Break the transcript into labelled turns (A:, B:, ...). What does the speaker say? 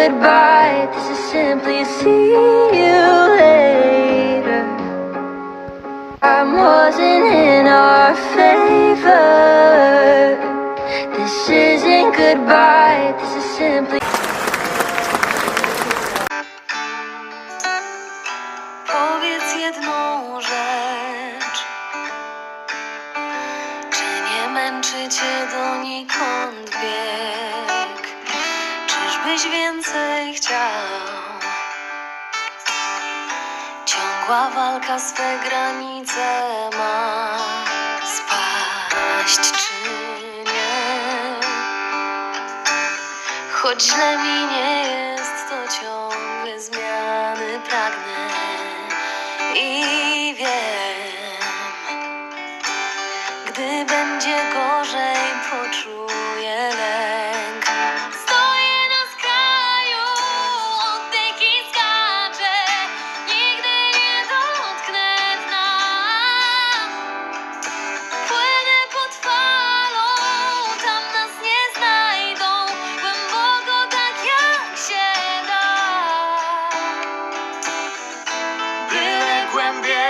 A: Goodbye, this is simply see you later. Time wasn't in our favor. This isn't goodbye, this is simply.
B: Powiedz jedną rzecz. Czy nie męczy cię? Czyżbyś więcej chciał? Ciągła walka swe granice ma spaść czy nie? Choć źle mi nie jest, to ciągle zmiany pragnę i wiem, gdy będzie gorzej, poczuję también.